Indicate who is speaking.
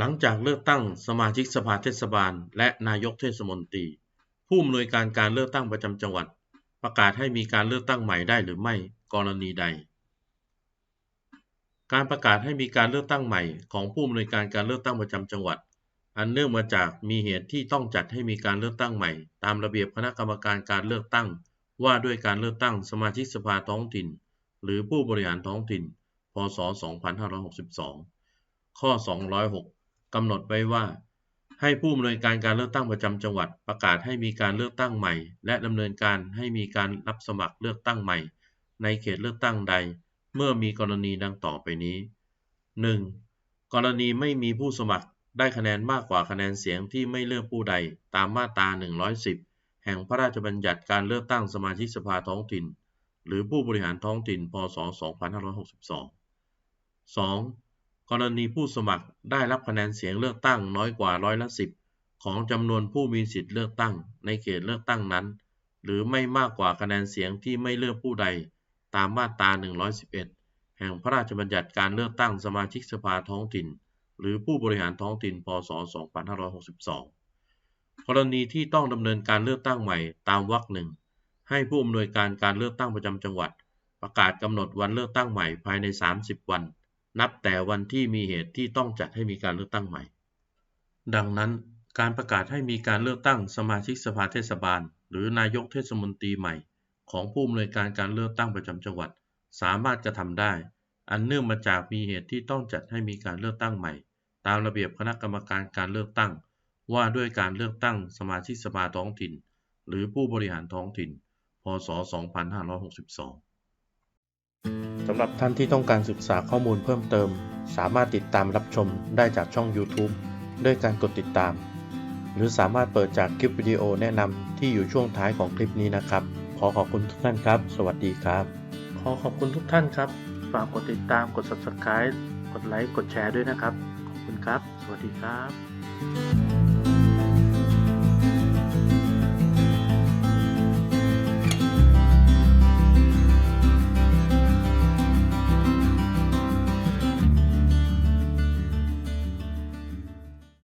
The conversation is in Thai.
Speaker 1: หลังจากเลือกตั้งสมาชิกสภาเทศบาล และนายกเทศมนตรี ผู้อำนวยการการเลือกตั้งประจำจังหวัด ประกาศให้มีการเลือกตั้งใหม่ได้หรือไม่กรณีใด การประกาศให้มีการเลือกตั้งใหม่ของผู้อำนวยการการเลือกตั้งประจำจังหวัด อันเนื่องมาจากมีเหตุที่ต้องจัดให้มีการเลือกตั้งใหม่ ตามระเบียบคณะกรรมการการเลือกตั้ง ว่าด้วยการเลือกตั้งสมาชิกสภาท้องถิ่น หรือผู้บริหารท้องถิ่น พศ 2562 ข้อ 206 กำหนดไว้ว่า ให้ผู้อำนวยการการเลือกตั้งประจำจังหวัด ประกาศให้มีการเลือกตั้งใหม่ และดำเนินการให้มีการรับสมัครเลือกตั้งใหม่ ในเขตเลือกตั้งใด เมื่อมีกรณีดังต่อไปนี้ 1. กรณีไม่มีผู้สมัครได้คะแนนมากกว่าคะแนนเสียงที่ไม่เลือกผู้ใดตามมาตรา 110 แห่งพระราชบัญญัติการเลือกตั้งสมาชิกสภาท้องถิ่น หรือผู้บริหารท้องถิ่น พศ 2562 2. กรณีผู้สมัครได้รับคะแนนเสียงเลือกตั้งน้อยกว่าร้อยละ10ของจำนวนผู้มีสิทธิ์เลือกตั้งในเขตเลือกตั้งนั้น หรือไม่มากกว่าคะแนนเสียงที่ไม่เลือกผู้ใด ตามมาตรา 111 แห่งพระราชบัญญัติการเลือกตั้งสมาชิกสภาท้องถิ่น หรือผู้บริหารท้องถิ่น พศ 2562 กรณีที่ต้องดำเนินการเลือกตั้งใหม่ตามวรรคหนึ่งให้ผู้อำนวยการการเลือกตั้งประจำจังหวัด ประกาศกำหนดวันเลือกตั้งใหม่ภายใน 30 วัน นับแต่วันที่มีเหตุที่ต้องจัดให้มีการเลือกตั้งใหม่ ดังนั้นการประกาศให้มีการเลือกตั้งสมาชิกสภาเทศบาล หรือนายกเทศมนตรีใหม่ ของผู้อำนวยการการเลือกตั้งประจำจังหวัด สามารถกระทำได้ อันเนื่องมาจากมีเหตุที่ต้องจัดให้มีการเลือกตั้งใหม่ ตามระเบียบคณะกรรมการการเลือกตั้ง ว่าด้วยการเลือกตั้งสมาชิกสภาท้องถิ่น หรือผู้บริหารท้องถิ่น พศ 2562 สำหรับท่านที่ต้องการศึกษาข้อมูลเพิ่มเติม สามารถติดตามรับชมได้จากช่อง YouTube ด้วยการกดติดตาม หรือสามารถเปิดจากคลิปวิดีโอแนะนำที่อยู่ช่วงท้ายของคลิปนี้นะครับ ขอขอบคุณทุกท่านครับ สวัสดีครับ ขอขอบคุณทุกท่านครับ ฝากกดติดตามกด Subscribe กดไลค์กดแชร์ด้วยนะครับ ขอบคุณครับ สวัสดีครับ